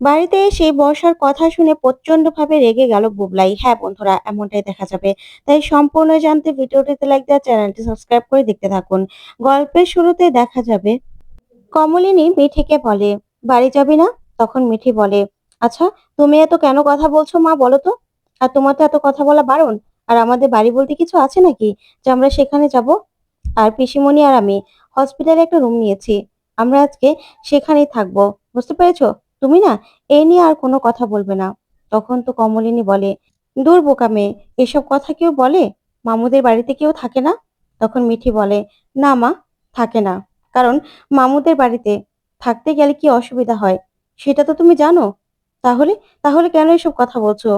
বাড়িতে এসে বর্ষার কথা শুনে প্রচন্ডভাবে রেগে গেল বুবলাই। হ্যাঁ বন্ধুরা, এমনটাই দেখা যাবে। তাই সম্পূর্ণ জানতে ভিডিওটিতে লাইক দেওয়া, চ্যানেলটি সাবস্ক্রাইব করে দেখতে থাকুন। গল্পের শুরুতে দেখা যাবে, কমলিনী মিঠিকে বলে, বাড়ি যাবি না? তখন মিঠি বলে আচ্ছা তুমি এত কেন কথা বলছো মা বলো তো? আর তোমার তো এত কথা বলা বারণ? আর আমাদের বাড়ি বলতে কিছু আছে নাকি? যে আমরা সেখানে যাব? আর পিসিমণি আর আমি হসপিটালে একটা রুম নিয়েছি। আমরা আজকে সেখানেই থাকব। বুঝতে পেরেছ? তুমি না এই নিয়ে আর কোনো কথা বলবে না। তখন তো কমলিনী বলে, দূর বোকা মেয়ে, এসব কথা কেউ বলে? মামুদের বাড়িতে কেউ থাকে না? তখন মিঠি বলে, না মা, থাকে না। কারণ মামুদের বাড়িতে থাকতে গেলে কি অসুবিধা হয়? সেটা তো তুমি জানো। তাহলে তাহলে কেন এসব কথা বলছো?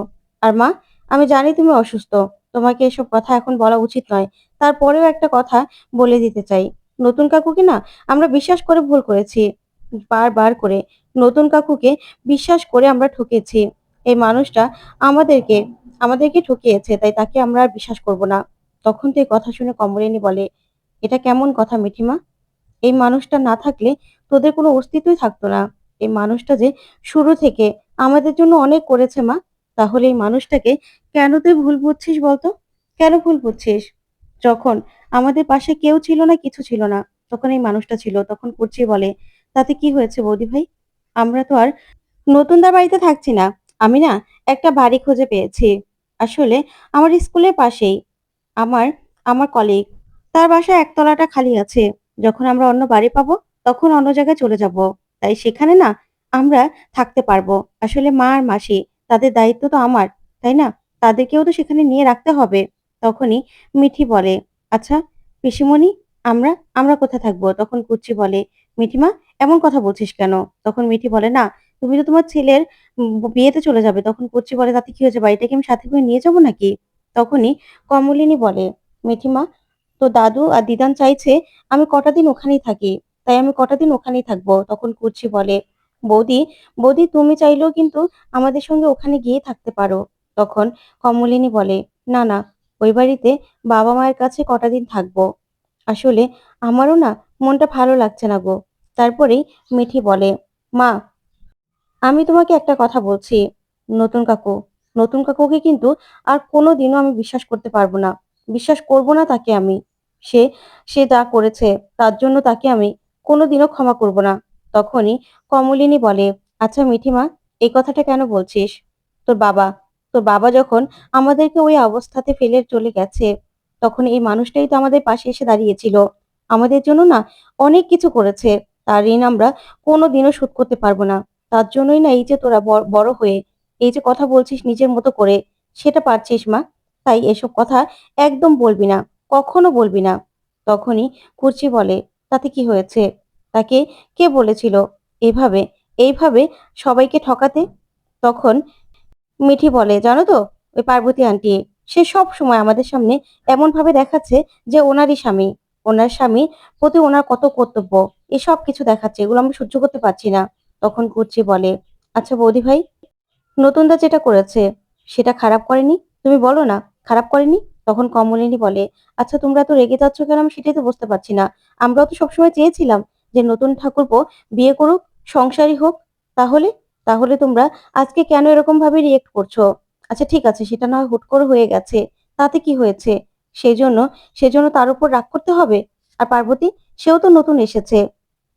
আর মা, আমি জানি তুমি অসুস্থ। তোমাকে এসব কথা এখন বলা উচিত নয়। তারপরেও একটা কথা বলে দিতে চাই। নতুন কাকুকে না? আমরা বিশ্বাস করে ভুল করেছি। বারবার করে নতুন কাকুকে বিশ্বাস করে আমরা ঠকেছি। এই মানুষটা আমাদেরকে আমাদেরকে ঠকিয়েছে, তাই তাকে আমরা আর বিশ্বাস করব না। তখন তো কথা শুনে কমলিনী বলে, এটা কেমন কথা মিঠিমা? এই মানুষটা না থাকলে তোদের কোনো অস্তিত্বই থাকতো না। এই মানুষটা যে শুরু থেকে আমাদের জন্য অনেক করেছে মা, তাহলে এই মানুষটাকে কেন তুই ভুল বুঝছিস বলতো? কেন ভুল বুঝছিস? যখন আমাদের পাশে কেউ ছিল না, কিছু ছিল না, তখন এই মানুষটা ছিল, তখন কুর্চি বলে তাতে কি হয়েছে বৌদি ভাই? আমরা তো আর নতুনদার বাড়িতে থাকছি না। আমি না একটা বাড়ি খুঁজে পেয়েছি। আসলে আমার স্কুলের পাশেই। আমার আমার কলিগ তার বাসায় একতলাটা খালি আছে। যখন আমরা অন্য বাড়ি পাবো, তখন অন্য জায়গায় চলে যাব। তাই সেখানে না আমরা থাকতে পারব। আসলে মা আর মাসি, তাদের দায়িত্ব তো আমার, তাই না? তাদেরকেও তো সেখানে নিয়ে রাখতে হবে। তখনই মিঠি বলে আচ্ছা পিসিমণি, আমরা আমরা কোথায় থাকব? তখন কুচি বলে, মিঠিমা এমন কথা বলছিস কেন? তখন মিঠি বলে, না, তুমি তো তোমার ছেলের বিয়েতে চলে যাবে। তখন কুচি বলে, তাতে কি হয়েছে? বাড়িটাকে আমি সাথে করে নিয়ে যাব নাকি? তখনই কমলিনী বলে মিঠিমা তো দাদু আর দিদান চাইছে আমি কটা দিন ওখানেই থাকি, তাই আমি কটা দিন ওখানেই থাকব? তখন কুচি বলে, বৌদি বৌদি তুমি চাইলেও কিন্তু আমাদের সঙ্গে ওখানে গিয়ে থাকতে পারো। তখন কমলিনী বলে, না না, ওই বাড়িতে বাবা মায়ের কাছে কটা দিন থাকব। আসলে আমারও না মনটা ভালো লাগছে না গো। তারপরেই মিঠি বলে, মা, আমি তোমাকে একটা কথা বলছি, নতুন কাকু। নতুন কাকুকে কিন্তু আর কোনো দিনও আমি বিশ্বাস করতে পারব না। বিশ্বাস করব না তাকে আমি। সে সে যা করেছে, তার জন্য তাকে আমি কোনোদিনও ক্ষমা করব না। তখনই কমলিনী বলে আচ্ছা মিঠিমা এই কথাটা কেন বলছিস? তোর বাবা তোর বাবা যখন আমাদেরকে ওই অবস্থাতে ফেলে চলে গেছে, তখন এই মানুষটাই তো আমাদের পাশে এসে দাঁড়িয়েছিল। আমাদের জন্য না অনেক কিছু করেছে। তার ঋণ আমরা কোনোদিনও শোধ করতে পারব না। তার জন্যই না এই যে তোরা বড় হয়ে এই যে কথা বলছিস নিজের মতো করে, সেটা পারছিস মা। তাই এসব কথা একদম বলবি না, কখনো বলবি না। তখনই কুর্চি বলে, তাতে কি হয়েছে? তাকে কে বলেছিল? এভাবে, এইভাবে সবাইকে ঠকাতে? তখন মিঠি বলে, জানো তো, ওই পার্বতী আন্টি, সে সব সময় আমাদের সামনে এমন ভাবে দেখাচ্ছে যে ওনারই স্বামী। ওনার স্বামী প্রতি ওনার কত কর্তব্য। এসব কিছু দেখাচ্ছে, এগুলো আমি সহ্য করতে পারছি না। তখন কুর্চি বলে আচ্ছা বৌদি ভাই, নতুনদা যেটা করেছে, সেটা খারাপ করেনি? তুমি বলো না, খারাপ করেনি? তখন কমলিনী বলে আচ্ছা তোমরা তো রেগে যাচ্ছ কেন? আমি সেটাই তো বুঝতে পারছি না। আমরাও তো সবসময় চেয়েছিলাম যে নতুন ঠাকুরপো বিয়ে করুক সংসারী হোক, তাহলে তাহলে তোমরা আজকে কেন এরকম ভাবে রিয়েক্ট করছ? আচ্ছা ঠিক আছে, সেটা না হুট করে হয়ে গেছে। তাতে কি হয়েছে? সেই জন্য সেজন্য তার উপর রাগ করতে হবে? আর পার্বতী, সেও তো নতুন এসেছে।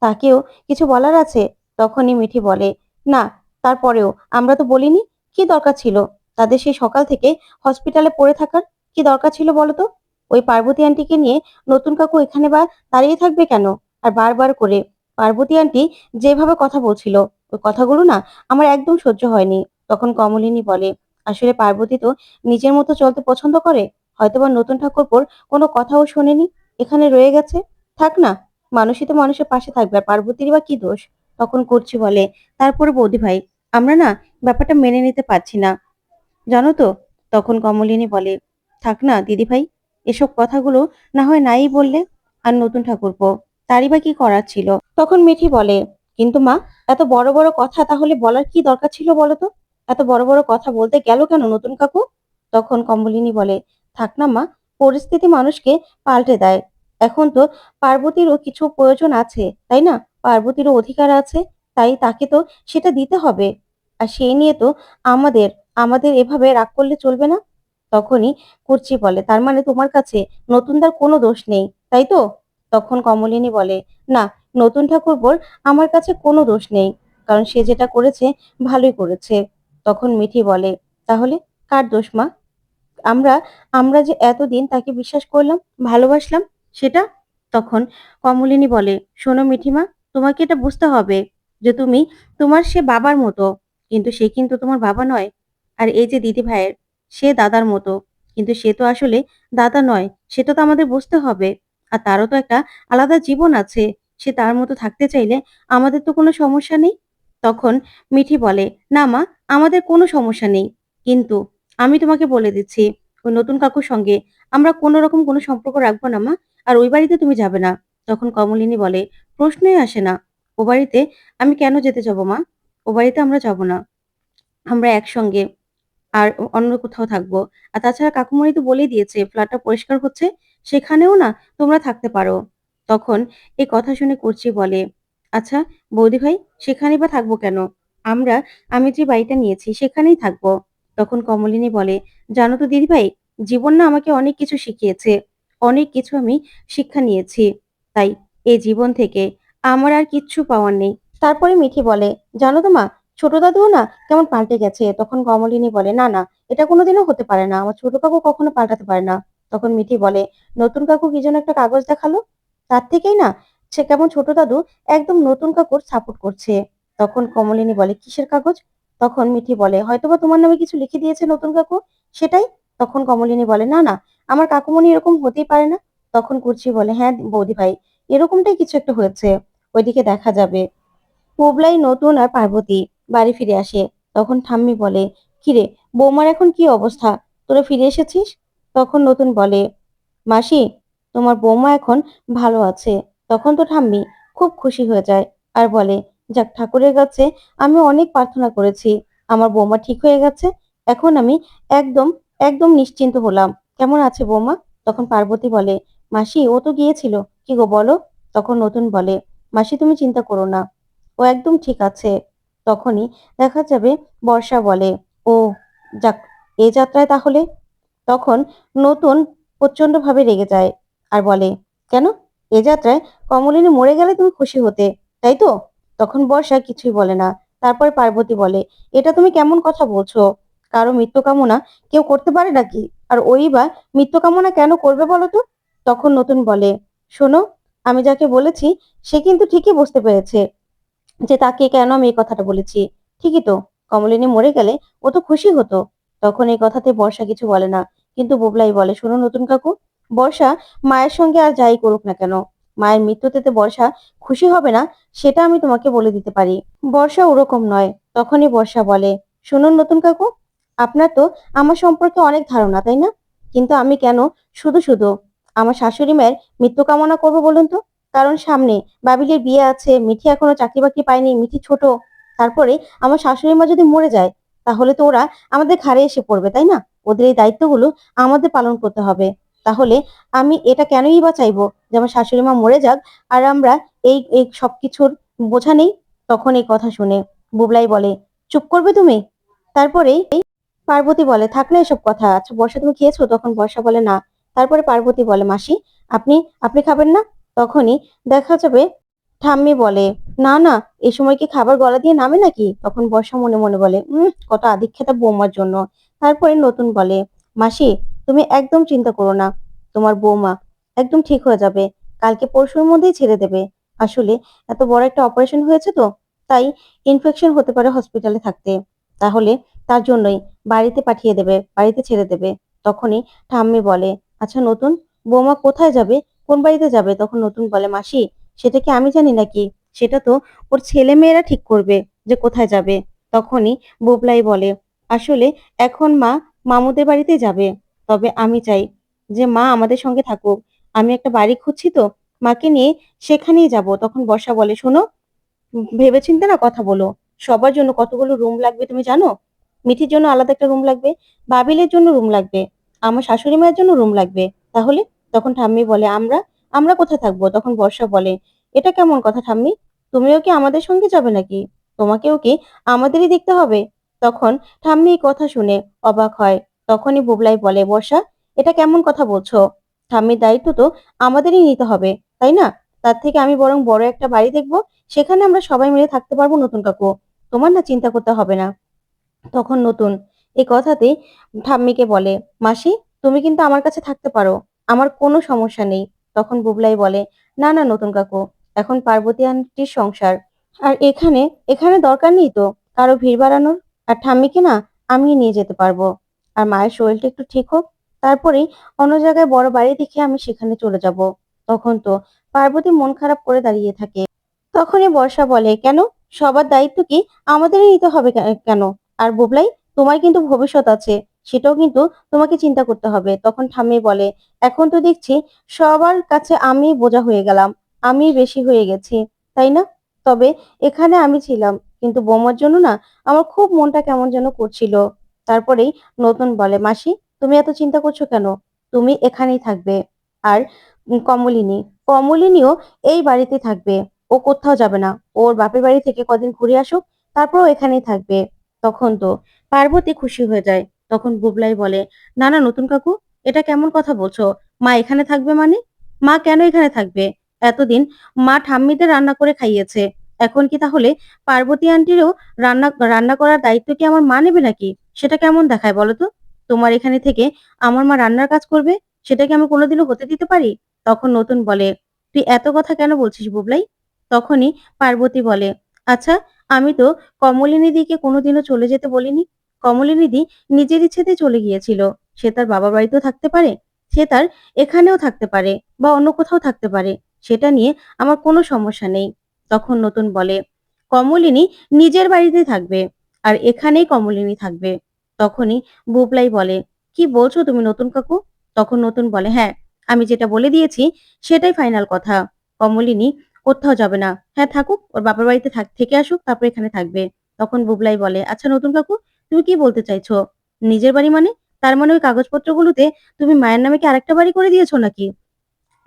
তাকেও কিছু বলার আছে? তখনই মিঠি বলে, না, তারপরেও আমরা তো বলিনি, কি দরকার ছিল? তাদের সেই সকাল থেকে হসপিটালে পড়ে থাকার কি দরকার ছিল বলতো ওই পার্বতী আন্টিকে নিয়ে নতুন কাকু এখানে বা দাঁড়িয়ে থাকবে কেন? আর বারবার করে, পার্বতী আন্টি যেভাবে কথা বলছিল, ওই কথাগুলো না আমার একদম সহ্য হয়নি। তখন কমলিনী বলে, আসলে পার্বতী তো নিজের মতো চলতে পছন্দ করে? হয়তোবা নতুন ঠাকুর ঠাকুরপোর কোনো কথাও শোনেনি? এখানে রয়ে গেছে? থাক না মানুষই তো মানুষের পাশে থাকবে। আর পার্বতীর বা কি দোষ? তখন করছি বলে। তারপরে বৌদি ভাই, আমরা না ব্যাপারটা মেনে নিতে পারছি না। জানো তো? তখন কমলিনী বলে, থাক না দিদি ভাই, এসব কথাগুলো না হয় নাই বললে আর নতুন ঠাকুরপো। তারই বা কি করার ছিল? তখন মিঠি বলে, কিন্তু মা, এত বড় বড় কথা তাহলে বলার কি দরকার ছিল বলো তো? এত বড় বড় কথা বলতে গেল কেন নতুন কাকু? তখন কমলিনী বলে, থাক না মা, পরিস্থিতি মানুষকে পাল্টে দেয়। এখন তো পার্বতীরও কিছু প্রয়োজন আছে, তাই না? পার্বতীরও অধিকার আছে, তাই তাকে তো সেটা দিতে হবে। আর সেই নিয়ে তো আমাদের আমাদের এভাবে রাগ করলে চলবে না? তখনই কুর্চি বলে, তার মানে তোমার কাছে নতুনদার কোনো দোষ নেই, তাই তো? তখন কমলিনী বলে, না, নতুন ঠাকুর বল আমার কাছে কোনো দোষ নেই, কারণ সে যেটা করেছে ভালোই করেছে। তখন মিঠি বলে, তাহলে কার দোষ মা? আমরা আমরা যে এতদিন তাকে বিশ্বাস করলাম, ভালোবাসলাম সেটা? তখন কমলিনী বলে, শোনো মিঠিমা, তোমাকে এটা বুঝতে হবে যে তুমি তোমার সে বাবার মতো, কিন্তু সে কিন্তু তোমার বাবা নয়। আর এই যে দিদি ভাইয়ের, সে দাদার মতো, কিন্তু সে তো আসলে দাদা নয় সেটা তো আমাদের বুঝতে হবে। আর তারও তো একটা আলাদা জীবন আছে, সে তার মতো থাকতে চাইলে আমাদের তো কোনো সমস্যা নেই? তখন মিঠি বলে, না মা, আমাদের কোনো সমস্যা নেই, কিন্তু আমি তোমাকে বলে দিচ্ছি, ওই নতুন কাকুর সঙ্গে আমরা কোনো রকম কোনো সম্পর্ক রাখব না মা। আর ওই বাড়িতে তুমি যাবে না। তখন কমলিনী বলে, প্রশ্নই আসে না, ও বাড়িতে আমি কেন যেতে যাব মা? ও বাড়িতে আমরা যাব না। আমরা একসঙ্গে আর অন্য কোথাও থাকব। আর তাছাড়া কাকুমণি তো বলেই দিয়েছে, ফ্ল্যাটটা পরিষ্কার হচ্ছে, সেখানেও না তোমরা থাকতে পারো। তখন এই কথা শুনে কুর্চি বলে আচ্ছা বৌদি ভাই, সেখানেই বা থাকব কেন? আমরা, আমি যে বাড়িটা নিয়েছি, সেখানেই থাকব। তখন কমলিনী বলে, জানো তো দিদি ভাই জীবন না আমাকে অনেক কিছু শিখিয়েছে। অনেক কিছু আমি শিক্ষা নিয়েছি। তাই এই জীবন থেকে আমার আর কিচ্ছু পাওয়ার নেই। তারপরে মিঠি বলে, জানো তো মা, ছোট দাদুও না কেমন পাল্টে গেছে? তখন কমলিনী বলে, না না, এটা কোনোদিনও হতে পারে না। আমার ছোট কাকু কখনো পাল্টাতে পারে না। তখন মিঠি বলে, নতুন কাকু কি যেন একটা কাগজ দেখাল? তার থেকেই না, সে কেমন ছোট দাদু একদম নতুন কাকুর সাপোর্ট করছে। তখন কমলিনী বলে, কিসের কাগজ? তখন মিঠি বলে, হয়তোবা তোমার নামে কিছু লিখে দিয়েছে নতুন কাকু, সেটাই? তখন কমলিনী বলে, না না আমার কাকুমনি এরকম হতেই পারে না? তখন কুর্চি বলে হ্যাঁ বৌদি ভাই, এরকমটাই কিছু একটা হয়েছে। ওইদিকে দেখা যাবে। পুবলাই, নতুন আর পার্বতী বাড়ি ফিরে আসে। তখন ঠাম্মি বলে, কিরে, বৌমার এখন কি অবস্থা? তোরা ফিরে এসেছিস? তখন নতুন বলে, মাসি, তোমার বৌমা এখন ভালো আছে। তখন তো ঠাম্মি খুব খুশি হয়ে যায় আর বলে, যাক ঠাকুরের কাছে আমি অনেক প্রার্থনা করেছি। আমার বৌমা ঠিক হয়ে গেছে। এখন আমি একদম একদম নিশ্চিন্ত হলাম। কেমন আছে বৌমা? তখন পার্বতী বলে, মাসি, ও তো গিয়েছিল। কি গো বলো? তখন নতুন বলে, মাসি, তুমি চিন্তা করো না। ও একদম ঠিক আছে। তখনই দেখা যাবে বর্ষা বলে, ও, যাক, এ যাত্রায় তাহলে? তখন নতুন প্রচণ্ড ভাবে রেগে যায় আর বলে, কেন? এ যাত্রায় কমলিনী মরে গেলে তুমি খুশি হতে, তাই তো? তখন বর্ষা কিছুই বলে না। তারপর পার্বতী বলে, এটা তুমি কেমন কথা বলছো? কারও মৃত্যু কামনা কেউ করতে পারে নাকি? আর ওই বা মৃত্যু কামনা কেন করবে বলো তো? তখন নতুন বলে, শোনো, আমি যাকে বলেছি, সে কিন্তু ঠিকই বুঝতে পেরেছে যে তাকে কেন আমি এই কথাটা বলেছি। ঠিকই তো, কমলিনী মরে গেলে ও তো খুশি হতো। তখন এই কথাতে বর্ষা কিছু বলে না, কিন্তু বুবলাই বলে, শোনো নতুন কাকু, বর্ষা মায়ের সঙ্গে আর যাই করুক না কেন? মায়ের মৃত্যুতে বর্ষা খুশি হবে না, সেটা আমি তোমাকে বলে দিতে পারি। বর্ষা ওরকম নয়, তখনই বর্ষা বলে শুনুন নতুন কাকু আপনার তো আমার সম্পর্কে অনেক ধারণা, তাই না? কিন্তু আমি কেন শুধু শুধু আমার শাশুড়ি মায়ের মৃত্যু কামনা করব বলুন তো? কারণ সামনে বাবিলের বিয়ে আছে, মিঠি এখনও চাকরি বাকরি পায়নি, মিঠি ছোট। তারপরে আমার শাশুড়ি মা যদি মরে যায়, তাহলে তো ওরা আমাদের ঘাড়ে এসে পড়বে, তাই না? ওদের এই দায়িত্বগুলো আমাদের পালন করতে হবে। তাহলে আমি এটা কেনই বা চাইব যে আমার শাশুড়ি মা মরে যাক আর আমরা এই এই সবকিছুর বোঝা নেই? তখন এই কথা শুনে বুবলাই বলে, চুপ করবে তুমি? তারপরেই এই পার্বতী বলে থাক না এসব কথা। আচ্ছা বর্ষা তুমি খেয়েছো? তখন বর্ষা বলে, না। তারপরে পার্বতী বলে, মাসি, আপনি আপনি খাবেন না? তখনই দেখা যাবে ঠাম্মি বলে, না না এই সময় কি খাবার গলা দিয়ে নামে নাকি? তখন বর্ষা মনে মনে বলে, উম, কত আদিক্ষেতা বৌমার জন্য। তারপরে নতুন বলে, মাসি, তুমি একদম চিন্তা করো না, তোমার বৌমা একদম ঠিক হয়ে যাবে, কালকে পরশুর মধ্যেই ছেড়ে দেবে। আসলে এত বড় একটা অপারেশন হয়েছে তো, তাই ইনফেকশন হতে পারে হসপিটালে থাকতে। তাহলে তার জন্যই বাড়িতে পাঠিয়ে দেবে, বাড়িতে ছেড়ে দেবে। তখনই ঠাম্মি বলে আচ্ছা নতুন বৌমা কোথায় যাবে? কোন বাড়িতে যাবে? তখন নতুন বলে, মাসি, সেটা কি আমি জানি নাকি? সেটা তো ওর ছেলে মেয়েরা ঠিক করবে যে কোথায় যাবে। তখনই বুবলাই বলে, আসলে এখন মা মামুদের বাড়িতে যাবে, তবে আমি চাই যে মা আমাদের সঙ্গে থাকুক। আমি একটা বাড়ি খুঁজছি তো, মাকে নিয়ে সেখানেই যাব। তখন বর্ষা বলে, শোনো, ভেবেচিন্তে না কথা বলো। সবার জন্য কতগুলো রুম লাগবে তুমি জানো? মিঠির জন্য আলাদা একটা রুম লাগবে, বাবিলের জন্য রুম লাগবে, আমার শাশুড়ি মায়ের জন্য রুম লাগবে। তাহলে তখন ঠাম্মি বলে, আমরা আমরা কোথায় থাকব? তখন বর্ষা বলে, এটা কেমন কথা ঠাম্মি? তুমিও কি আমাদের সঙ্গে যাবে নাকি? তোমাকেও কি আমাদেরই দেখতে হবে? তখন ঠাম্মি কথা শুনে অবাক হয়। তখনই বুবলাই বলে, বর্ষা, এটা কেমন কথা বলছো? ঠাম্মির দায়িত্ব তো আমাদেরই নিতে হবে, তাই না? তার থেকে আমি বরং বড় একটা বাড়ি দেখব, সেখানে আমরা সবাই মিলে থাকতে পারব নতুন কাকু। তোমার না চিন্তা করতে হবে না। তখন নতুন। এই কথাতেই ঠাম্মিকে বলে, মাসি, তুমি কিন্তু আমার কাছে থাকতে পারো। আমার কোনো সমস্যা নেই। তখন বুবলাই বলে, না না, নতুন কাকু, এখন পার্বতী আন্টির সংসার। আর এখানে এখানে দরকার নেই তো, কারও ভিড় বাড়ানোর? আর ঠাম্মিকে না, আমি নিয়ে যেতে পারব। আর মায়ের শরীরটা একটু ঠিক হোক, তারপরেই অন্য জায়গায় বড় বাড়ি দেখে আমি সেখানে চলে যাব। তখন তো পার্বতী মন খারাপ করে দাঁড়িয়ে থাকে। তখনই বর্ষা বলে, কেন? সবার দায়িত্ব কি আমাদেরই নিতে হবে কেন? আর বুবলাই, তোমার কিন্তু ভবিষ্যৎ আছে, সেটাও কিন্তু তোমাকে চিন্তা করতে হবে। তখন ঠাম্মি বলে, এখন তো দেখছি সবার কাছে আমি বোঝা হয়ে গেলাম, আমি বেশি হয়ে গেছি, তাই না? তবে এখানে আমি ছিলাম, কিন্তু বোমার জন্য না আমার খুব মনটা কেমন যেন করছিল। তারপরেই নতুন বলে, মাসি, তুমি এত চিন্তা করছ কেন? তুমি এখানেই থাকবে। আর কমলিনী, কমলিনীও এই বাড়িতে থাকবে, ও কোথাও যাবে না। ওর বাপের বাড়ি থেকে কদিন ঘুরে আসুক তারপর ও এখানেই থাকবে। তখন তো পার্বতী খুশি হয়ে যায়। তখন বুবলাই বলে, না না, নতুন কাকু, এটা কেমন কথা বলছো? মা এখানে থাকবে মানে? মা কেন এখানে থাকবে? এতদিন মা ঠাম্মিদের রান্না করে খাইয়েছে। এখন কি তাহলে পার্বতী আন্টিরও রান্না রান্না করার দায়িত্ব কি আমার মা নেবে নাকি? সেটা কেমন দেখায় বলো তো? তোমার এখানে থেকে আমার মা রান্নার কাজ করবে? সেটা কি আমি কোনোদিনও হতে দিতে পারি? তখন নতুন বলে, তুই এত কথা কেন বলছিস বুবলাই? তখনই পার্বতী বলে আচ্ছা আমি তো কমলিনী দিকে কোনোদিনও চলে যেতে বলিনি। কমলিনী দি নিজের ইচ্ছেতে চলে গিয়েছিল। সে তার বাবা বাড়িতেও থাকতে পারে, সে তার এখানেও থাকতে পারে বা অন্য কোথাও থাকতে পারে, সেটা নিয়ে আমার কোনো সমস্যা নেই। তখন নতুন বলে, কমলিনী নিজের বাড়িতে থাকবে আর এখানেই কমলিনী থাকবে। তখনই বুবলাই বলে, কি বলছো তুমি নতুন কাকু? তখন নতুন বলে হ্যাঁ আমি যেটা বলে দিয়েছি সেটাই ফাইনাল কথা। কমলিনী কোথাও যাবে না। হ্যাঁ থাকুক, ওর বাবার বাড়িতে থাক আসুক, তারপর এখানে থাকবে। তখন বুবলাই বলে আচ্ছা নতুন কাকু, তুমি কি বলতে চাইছো? নিজের বাড়ি মানে? তার মানে ওই কাগজপত্রগুলোতে তুমি মায়ের নামে কি আরেকটা বাড়ি করে দিয়েছ নাকি?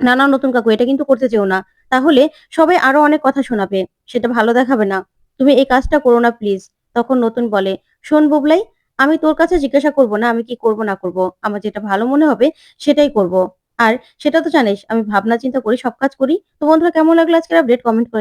না না, নতুন কাকু, এটা কিন্তু করতে চেও না। তাহলে সবাই আরও অনেক কথা শোনাবে, সেটা ভালো দেখাবে না। তুমি এই কাজটা করো না, প্লিজ। তখন নতুন বলে, শোন বুবলাই, আমি তোর কাছে জিজ্ঞাসা করব না, আমি কি করব, না করব। আমার যেটা ভালো মনে হবে, সেটাই করব। আর সেটা তো জানিস, আমি ভাবনা চিন্তা করি, সব কাজ করি। তো বন্ধুরা, কেমন লাগল আজকের আপডেট কমেন্ট করে